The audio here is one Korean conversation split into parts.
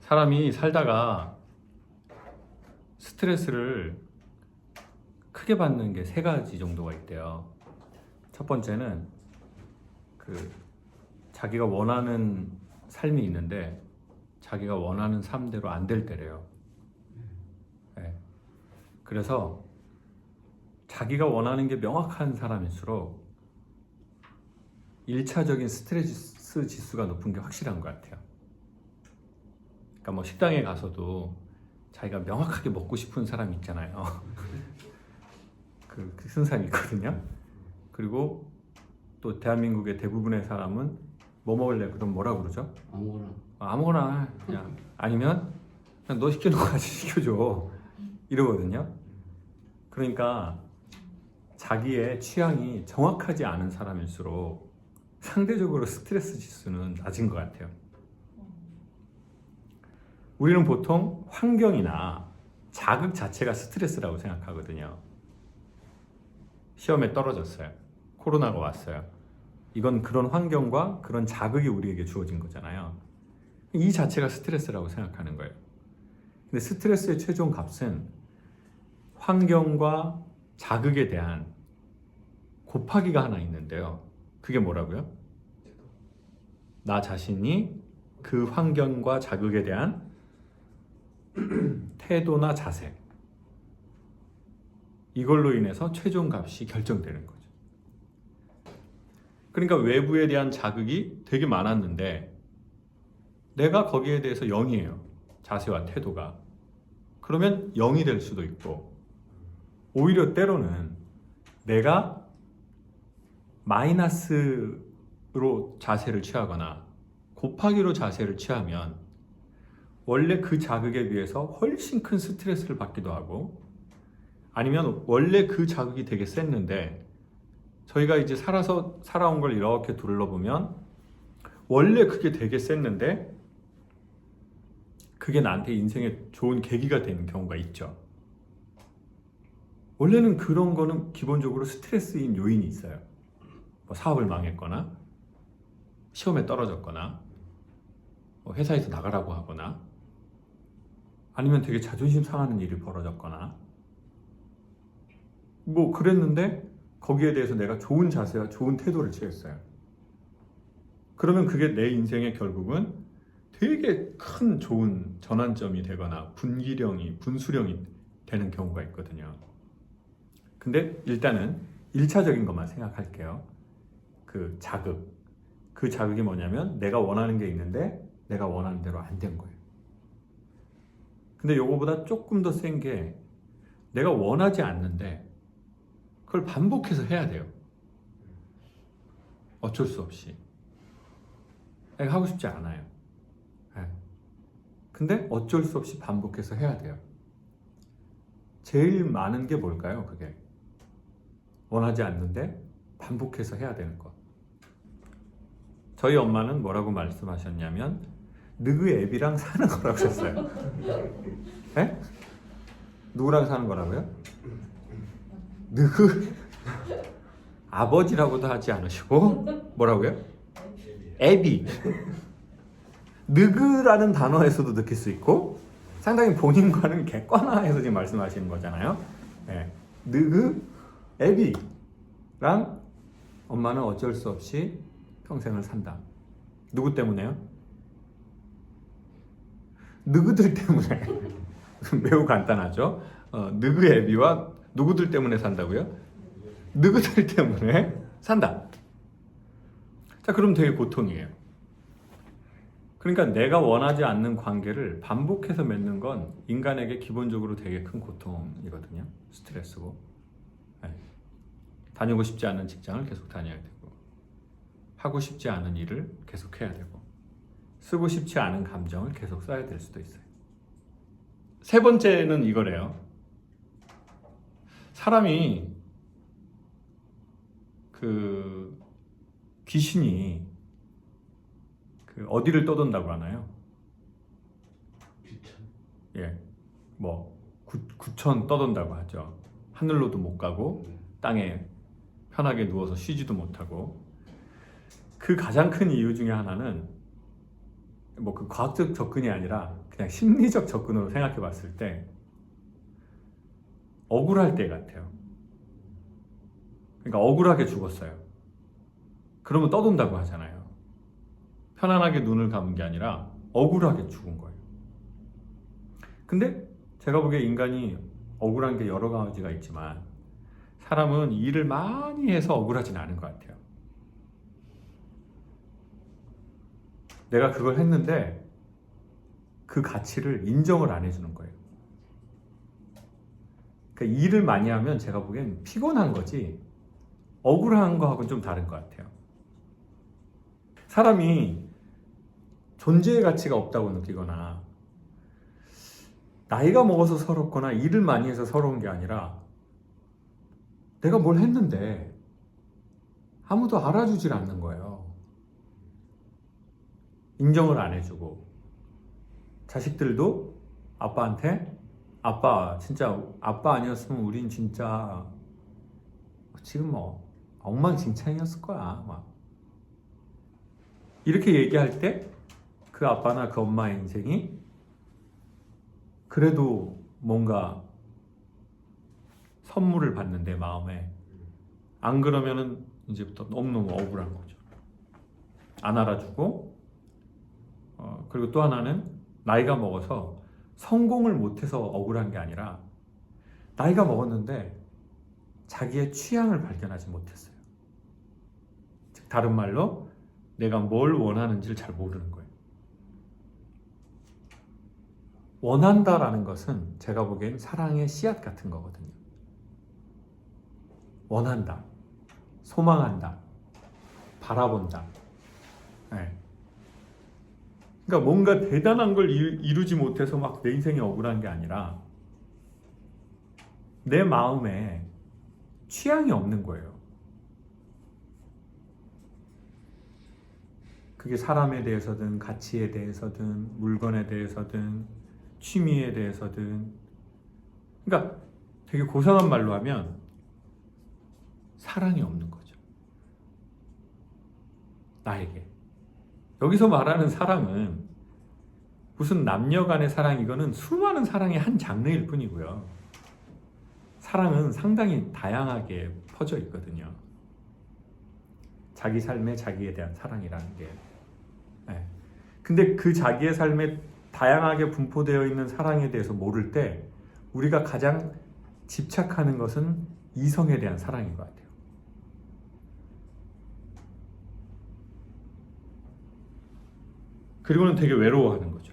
사람이 살다가 스트레스를 크게 받는 게 세 가지 정도가 있대요. 첫 번째는 그 자기가 원하는 삶이 있는데 자기가 원하는 삶대로 안 될 때래요. 네. 그래서 자기가 원하는 게 명확한 사람일수록 1차적인 스트레스 지수가 높은 게 확실한 것 같아요. 그러니까 뭐 식당에 가서도 자기가 명확하게 먹고 싶은 사람 있잖아요. 그, 그 순산이 있거든요. 그리고 또 대한민국의 대부분의 사람은 뭐 먹을래? 그럼 뭐라 그러죠? 아무거나 아, 아무거나 그냥 아니면 그냥 너 시키는 거 같이 시켜줘 이러거든요. 그러니까 자기의 취향이 정확하지 않은 사람일수록 상대적으로 스트레스 지수는 낮은 것 같아요. 우리는 보통 환경이나 자극 자체가 스트레스라고 생각하거든요. 시험에 떨어졌어요. 코로나가 왔어요. 이건 그런 환경과 그런 자극이 우리에게 주어진 거잖아요. 이 자체가 스트레스라고 생각하는 거예요. 근데 스트레스의 최종 값은 환경과 자극에 대한 곱하기가 하나 있는데요. 그게 뭐라고요? 나 자신이 그 환경과 자극에 대한 태도나 자세 이걸로 인해서 최종 값이 결정되는 거죠. 그러니까 외부에 대한 자극이 되게 많았는데 내가 거기에 대해서 0이에요. 자세와 태도가. 그러면 0이 될 수도 있고 오히려 때로는 내가 마이너스로 자세를 취하거나 곱하기로 자세를 취하면 원래 그 자극에 비해서 훨씬 큰 스트레스를 받기도 하고 아니면 원래 그 자극이 되게 셌는데 저희가 이제 살아서 살아온 걸 이렇게 둘러보면 원래 그게 되게 셌는데 그게 나한테 인생에 좋은 계기가 되는 경우가 있죠. 원래는 그런 거는 기본적으로 스트레스인 요인이 있어요. 뭐 사업을 망했거나 시험에 떨어졌거나 뭐 회사에서 나가라고 하거나 아니면 되게 자존심 상하는 일이 벌어졌거나 뭐 그랬는데 거기에 대해서 내가 좋은 자세와 좋은 태도를 취했어요. 그러면 그게 내 인생의 결국은 되게 큰 좋은 전환점이 되거나 분기령이 분수령이 되는 경우가 있거든요. 근데 일단은 1차적인 것만 생각할게요. 그 자극. 그 자극이 뭐냐면 내가 원하는 게 있는데 내가 원하는 대로 안 된 거예요. 근데 요거보다 조금 더 센 게 내가 원하지 않는데 그걸 반복해서 해야 돼요. 어쩔 수 없이. 내가 하고 싶지 않아요. 예. 근데 어쩔 수 없이 반복해서 해야 돼요. 제일 많은 게 뭘까요? 그게. 원하지 않는데 반복해서 해야 되는 것. 저희 엄마는 뭐라고 말씀하셨냐면 느그 앱이랑 사는 거라고 하셨어요. 예? 누구랑 사는 거라고요? 느그 아버지라고도 하지 않으시고 뭐라고요? 앱이 느그라는 단어에서도 느낄 수 있고 상당히 본인과는 객관화해서 지금 말씀하시는 거잖아요. 네. 느그 앱이랑 엄마는 어쩔 수 없이 평생을 산다. 누구 때문에요? 느그들 때문에 매우 간단하죠. 어, 느그 앱이와 누구들 때문에 산다고요? 누구들 때문에 산다. 자, 그럼 되게 고통이에요. 그러니까 내가 원하지 않는 관계를 반복해서 맺는 건 인간에게 기본적으로 되게 큰 고통이거든요. 스트레스고. 네. 다니고 싶지 않은 직장을 계속 다녀야 되고, 하고 싶지 않은 일을 계속 해야 되고, 쓰고 싶지 않은 감정을 계속 써야 될 수도 있어요. 세 번째는 이거래요. 사람이 그 귀신이 그 어디를 떠돈다고 하나요? 귀천 예, 뭐 구, 구천 떠돈다고 하죠. 하늘로도 못 가고 음. 땅에 편하게 누워서 쉬지도 못하고 그 가장 큰 이유 중에 하나는 뭐 그 과학적 접근이 아니라 그냥 심리적 접근으로 생각해 봤을 때 억울할 때 같아요. 그러니까 억울하게 죽었어요. 그러면 떠돈다고 하잖아요. 편안하게 눈을 감은 게 아니라 억울하게 죽은 거예요. 근데 제가 보기에 인간이 억울한 게 여러 가지가 있지만 사람은 일을 많이 해서 억울하진 않은 것 같아요. 내가 그걸 했는데 그 가치를 인정을 안 해주는 거예요. 그러니까 일을 많이 하면 제가 보기엔 피곤한 거지 억울한 거하고는 좀 다른 것 같아요. 사람이 존재의 가치가 없다고 느끼거나 나이가 먹어서 서럽거나 일을 많이 해서 서러운 게 아니라 내가 뭘 했는데 아무도 알아주질 않는 거예요. 인정을 안 해주고 자식들도 아빠한테 아빠 진짜 아빠 아니었으면 우린 진짜 지금 뭐 엉망진창이었을 거야 막 이렇게 얘기할 때 그 아빠나 그 엄마의 인생이 그래도 뭔가 선물을 받는데 마음에 안 그러면은 이제부터 너무너무 억울한 거죠. 안 알아주고 어, 그리고 또 하나는 나이가 먹어서 성공을 못해서 억울한 게 아니라 나이가 먹었는데 자기의 취향을 발견하지 못했어요. 즉 다른 말로 내가 뭘 원하는지를 잘 모르는 거예요. 원한다라는 것은 제가 보기엔 사랑의 씨앗 같은 거거든요. 원한다, 소망한다, 바라본다. 네. 그러니까 뭔가 대단한 걸 이- 이루지 못해서 막 내 인생이 억울한 게 아니라 내 마음에 취향이 없는 거예요. 그게 사람에 대해서든 가치에 대해서든 물건에 대해서든 취미에 대해서든 그러니까 되게 고상한 말로 하면 사랑이 없는 거죠. 나에게. 여기서 말하는 사랑은 무슨 남녀 간의 사랑 이거는 수많은 사랑의 한 장르일 뿐이고요. 사랑은 상당히 다양하게 퍼져 있거든요. 자기 삶에 자기에 대한 사랑이라는 게. 네. 근데 그 자기의 삶에 다양하게 분포되어 있는 사랑에 대해서 모를 때 우리가 가장 집착하는 것은 이성에 대한 사랑인 것 같아요. 그리고는 되게 외로워하는 거죠.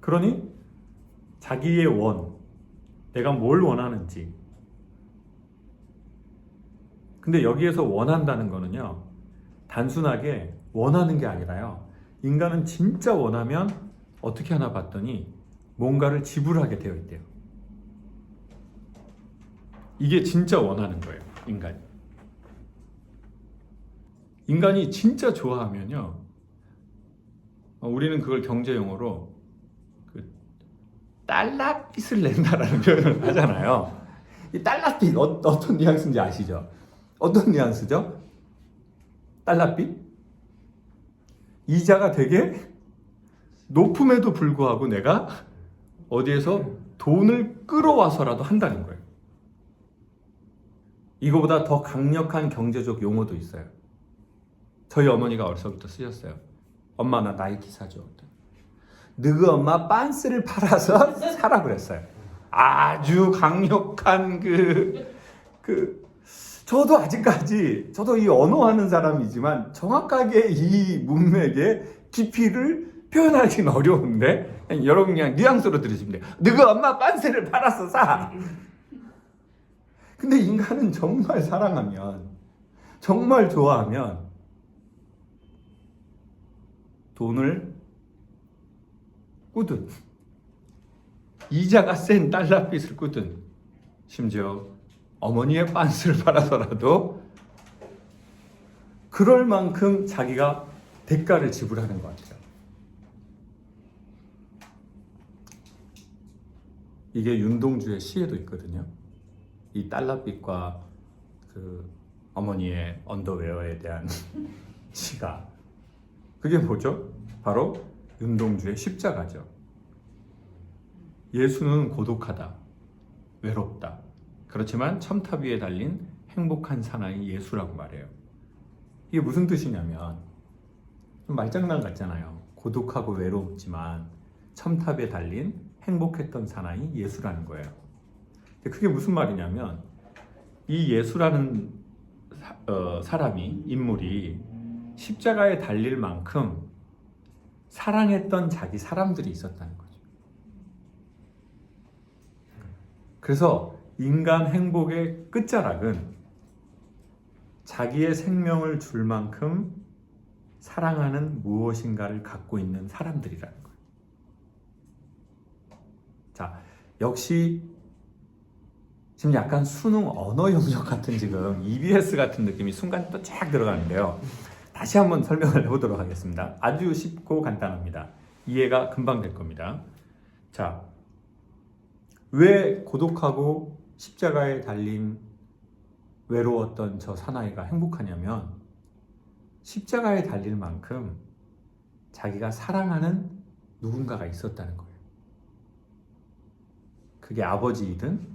그러니 자기의 원, 내가 뭘 원하는지. 근데 여기에서 원한다는 거는요, 단순하게 원하는 게 아니라요, 인간은 진짜 원하면 어떻게 하나 봤더니 뭔가를 지불하게 되어 있대요. 이게 진짜 원하는 거예요, 인간이. 인간이 진짜 좋아하면요, 어, 우리는 그걸 경제 용어로 그 달러빚을 낸다라는 표현을 하잖아요. 이 달러빚 어, 어떤 뉘앙스인지 아시죠? 어떤 뉘앙스죠? 달러빚? 이자가 되게 높음에도 불구하고 내가 어디에서 돈을 끌어와서라도 한다는 거예요. 이거보다 더 강력한 경제적 용어도 있어요. 저희 어머니가 어려서부터 쓰셨어요. 엄마 나 나이키 사줘. 너그 엄마 빤스를 팔아서 사라 그랬어요. 아주 강력한 그, 그, 저도 아직까지, 저도 이 언어하는 사람이지만 정확하게 이 문맥의 깊이를 표현하기는 어려운데, 그냥 여러분 그냥 뉘앙스로 들으시면 돼요. 너그 엄마 빤스를 팔아서 사! 근데 인간은 정말 사랑하면, 정말 좋아하면, 돈을 꾸든 이자가 센 달러빚을 꾸든 심지어 어머니의 빤스를 팔아서라도 그럴 만큼 자기가 대가를 지불하는 것 같아요. 이게 윤동주의 시에도 있거든요. 이 달러빛과 그 어머니의 언더웨어에 대한 시가 그게 뭐죠? 바로 윤동주의 십자가죠. 예수는 고독하다, 외롭다. 그렇지만 첨탑 위에 달린 행복한 사나이 예수라고 말해요. 이게 무슨 뜻이냐면 좀 말장난 같잖아요. 고독하고 외롭지만 첨탑에 달린 행복했던 사나이 예수라는 거예요. 그게 무슨 말이냐면 이 예수라는 사, 어, 사람이 인물이 십자가에 달릴 만큼 사랑했던 자기 사람들이 있었다는 거죠. 그래서 인간 행복의 끝자락은 자기의 생명을 줄 만큼 사랑하는 무엇인가를 갖고 있는 사람들이라는 거예요. 자, 역시 지금 약간 수능 언어 영역 같은 지금 EBS 같은 느낌이 순간 또 쫙 들어가는데요. 다시 한번 설명을 해보도록 하겠습니다. 아주 쉽고 간단합니다. 이해가 금방 될 겁니다. 자, 왜 고독하고 십자가에 달린 외로웠던 저 사나이가 행복하냐면 십자가에 달릴 만큼 자기가 사랑하는 누군가가 있었다는 거예요. 그게 아버지이든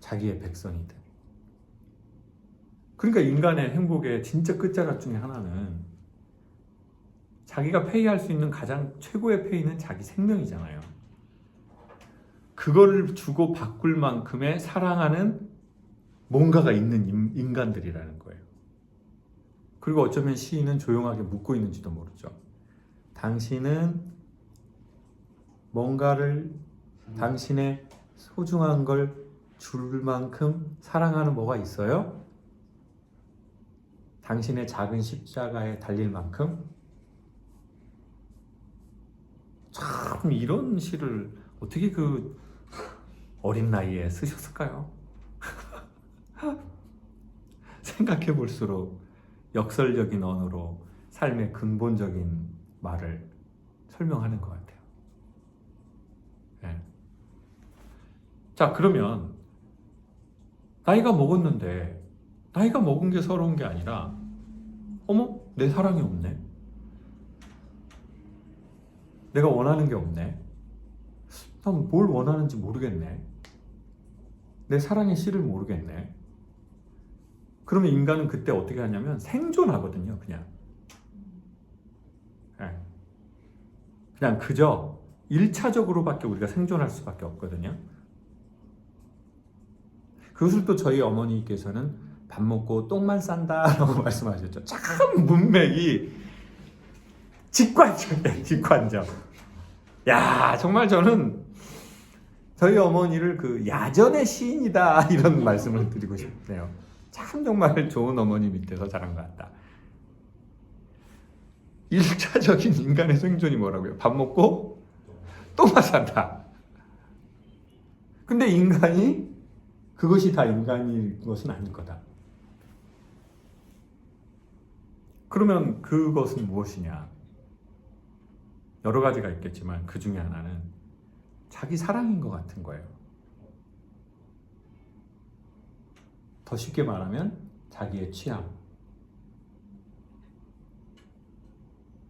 자기의 백성이든. 그러니까 인간의 행복의 진짜 끝자락 중에 하나는 자기가 페이할 수 있는 가장 최고의 페이는 자기 생명이잖아요. 그거를 주고 바꿀 만큼의 사랑하는 뭔가가 있는 인- 인간들이라는 거예요. 그리고 어쩌면 시인은 조용하게 묻고 있는지도 모르죠. 당신은 뭔가를 당신의 소중한 걸 줄 만큼 사랑하는 뭐가 있어요? 당신의 작은 십자가에 달릴 만큼 참 이런 시를 어떻게 그 어린 나이에 쓰셨을까요? 생각해 볼수록 역설적인 언어로 삶의 근본적인 말을 설명하는 것 같아요. 예. 자, 그러면 나이가 먹었는데 나이가 먹은 게 서러운 게 아니라 어머 내 사랑이 없네. 내가 원하는 게 없네. 난 뭘 원하는지 모르겠네. 내 사랑의 실을 모르겠네. 그러면 인간은 그때 어떻게 하냐면 생존하거든요, 그냥. 예. 그냥 그저 1차적으로밖에 우리가 생존할 수밖에 없거든요. 그것을 또 저희 어머니께서는 밥 먹고 똥만 싼다라고 말씀하셨죠. 참 문맥이 직관적이에요, 직관적. 야, 정말 저는 저희 어머니를 그 야전의 시인이다 이런 말씀을 드리고 싶네요. 참 정말 좋은 어머니 밑에서 자란 것 같다. 1차적인 인간의 생존이 뭐라고요? 밥 먹고 똥만 싼다. 근데 인간이 그것이 다 인간인 것은 아닐 거다. 그러면 그것은 무엇이냐? 여러 가지가 있겠지만 그 중에 하나는 자기 사랑인 것 같은 거예요. 더 쉽게 말하면 자기의 취향.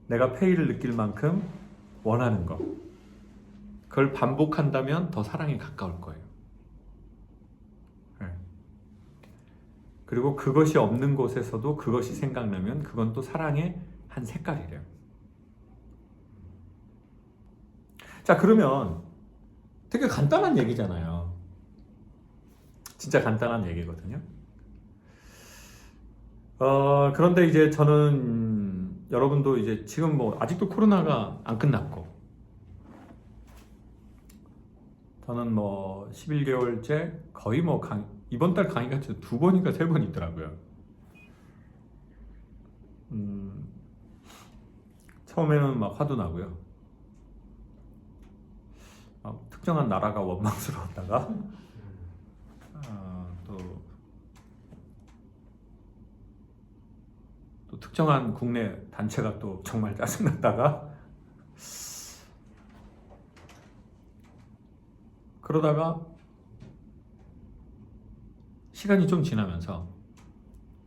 내가 페이를 느낄 만큼 원하는 것. 그걸 반복한다면 더 사랑에 가까울 거예요. 네. 그리고 그것이 없는 곳에서도 그것이 생각나면 그건 또 사랑의 한 색깔이래요. 자, 그러면 되게 간단한 얘기잖아요. 진짜 간단한 얘기거든요. 어, 그런데 이제 저는 음, 여러분도 이제 지금 뭐 아직도 코로나가 안 끝났고 저는 뭐 11개월째 거의 뭐 강, 이번 달 강의가 진짜 두 번인가 세 번 있더라고요. 음, 처음에는 막 화도 나고요. 막 특정한 나라가 원망스러웠다가 어, 또, 또 특정한 국내 단체가 또 정말 짜증났다가 그러다가 시간이 좀 지나면서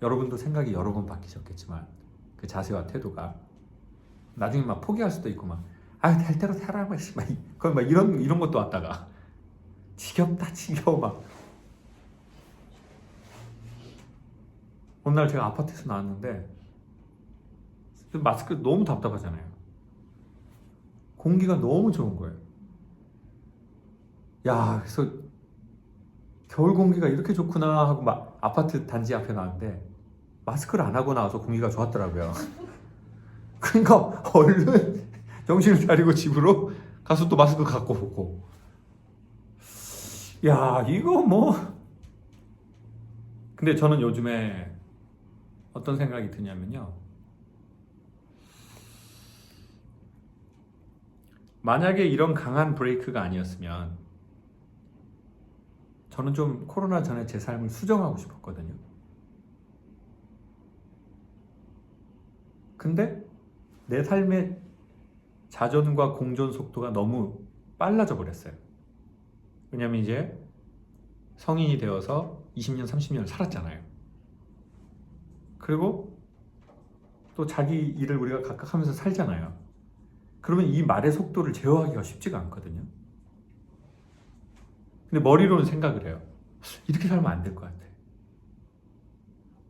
여러분도 생각이 여러 번 바뀌셨겠지만 그 자세와 태도가 나중에 막 포기할 수도 있고 막 아 될 대로 살아 막, 씨, 막, 막 이런 이런 것도 왔다가 지겹다 지겨워 막 어느 날 제가 아파트에서 나왔는데 마스크 너무 답답하잖아요. 공기가 너무 좋은 거예요. 야, 그래서 겨울 공기가 이렇게 좋구나 하고 막 아파트 단지 앞에 나왔는데 마스크를 안 하고 나와서 공기가 좋았더라고요. 그러니까 얼른 정신을 차리고 집으로 가서 또 마스크 갖고 오고. 야, 이거 뭐. 근데 저는 요즘에 어떤 생각이 드냐면요. 만약에 이런 강한 브레이크가 아니었으면 저는 좀 코로나 전에 제 삶을 수정하고 싶었거든요. 근데 내 삶의 자전과 공존 속도가 너무 빨라져 버렸어요. 왜냐면 이제 성인이 되어서 20년, 30년을 살았잖아요. 그리고 또 자기 일을 우리가 각각 하면서 살잖아요. 그러면 이 말의 속도를 제어하기가 쉽지가 않거든요. 근데 머리로는 생각을 해요. 이렇게 살면 안 될 것 같아.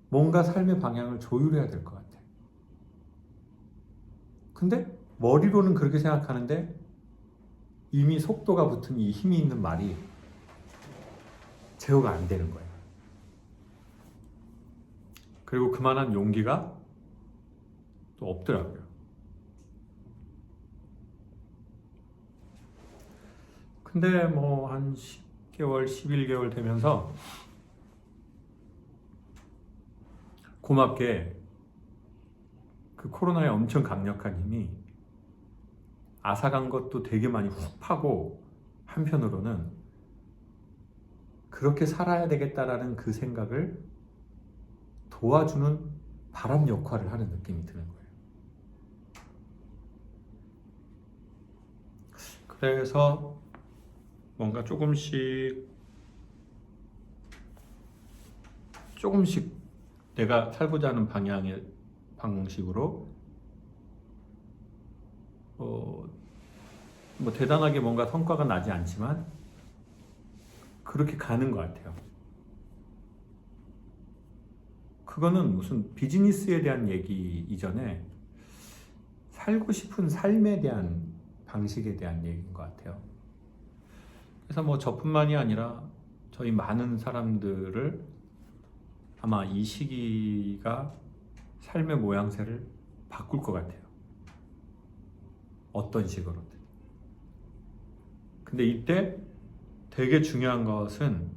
뭔가 삶의 방향을 조율해야 될 것 같아. 근데 머리로는 그렇게 생각하는데 이미 속도가 붙은 이 힘이 있는 말이 제어가 안 되는 거예요. 그리고 그만한 용기가 또 없더라고요. 근데 뭐 한 10개월, 11개월 되면서 고맙게 그 코로나의 엄청 강력한 힘이 아사간 것도 되게 많이 훅 파고 한편으로는 그렇게 살아야 되겠다라는 그 생각을 도와주는 바람 역할을 하는 느낌이 드는 거예요. 그래서 뭔가 조금씩 조금씩 내가 살고자 하는 방향의 방식으로 어, 뭐 대단하게 뭔가 성과가 나지 않지만 그렇게 가는 것 같아요. 그거는 무슨 비즈니스에 대한 얘기 이전에 살고 싶은 삶에 대한 방식에 대한 얘기인 것 같아요. 그래서 뭐 저뿐만이 아니라 저희 많은 사람들을 아마 이 시기가 삶의 모양새를 바꿀 것 같아요. 어떤 식으로든. 근데 이때 되게 중요한 것은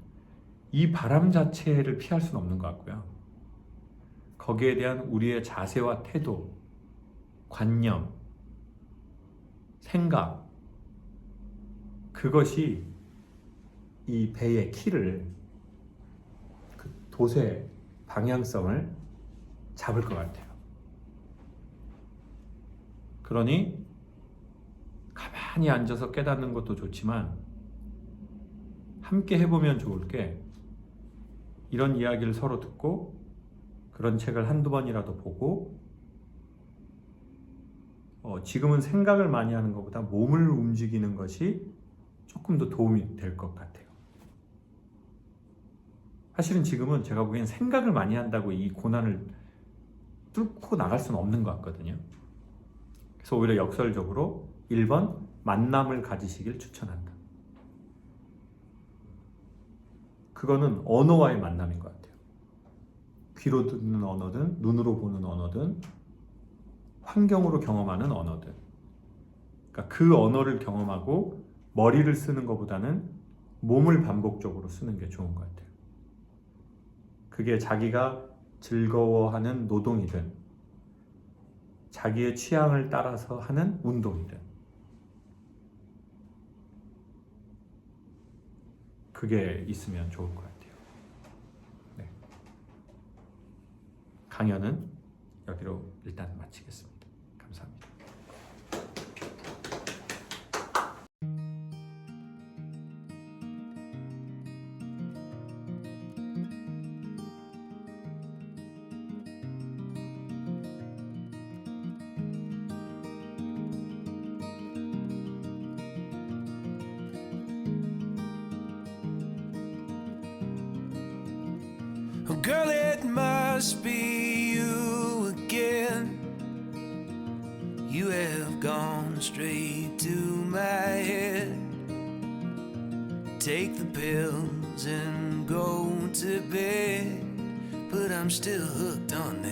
이 바람 자체를 피할 수는 없는 것 같고요. 거기에 대한 우리의 자세와 태도, 관념, 생각, 그것이 이 배의 키를, 그 돛의 방향성을 잡을 것 같아요. 그러니 가만히 앉아서 깨닫는 것도 좋지만 함께 해보면 좋을 게 이런 이야기를 서로 듣고 그런 책을 한두 번이라도 보고 어, 지금은 생각을 많이 하는 것보다 몸을 움직이는 것이 조금 더 도움이 될 것 같아요. 사실은 지금은 제가 보기엔 생각을 많이 한다고 이 고난을 뚫고 나갈 수는 없는 것 같거든요. 그래서 오히려 역설적으로 1번 만남을 가지시길 추천한다. 그거는 언어와의 만남인 것 같아요. 귀로 듣는 언어든 눈으로 보는 언어든 환경으로 경험하는 언어든 그러니까 그 언어를 경험하고 머리를 쓰는 것보다는 몸을 반복적으로 쓰는 게 좋은 것 같아요. 그게 자기가 즐거워하는 노동이든 자기의 취향을 따라서 하는 운동이든 그게 있으면 좋을 것 같아요. 네. 강연은 여기로 일단 마치겠습니다. Girl, it must be you again. You have gone straight to my head. Take the pills and go to bed. But I'm still hooked on.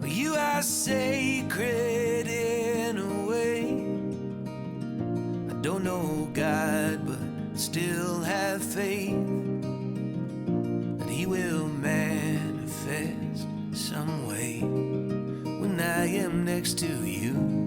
Well, You are sacred in a way. I don't know God, but still have faith that He will manifest some way when I am next to you.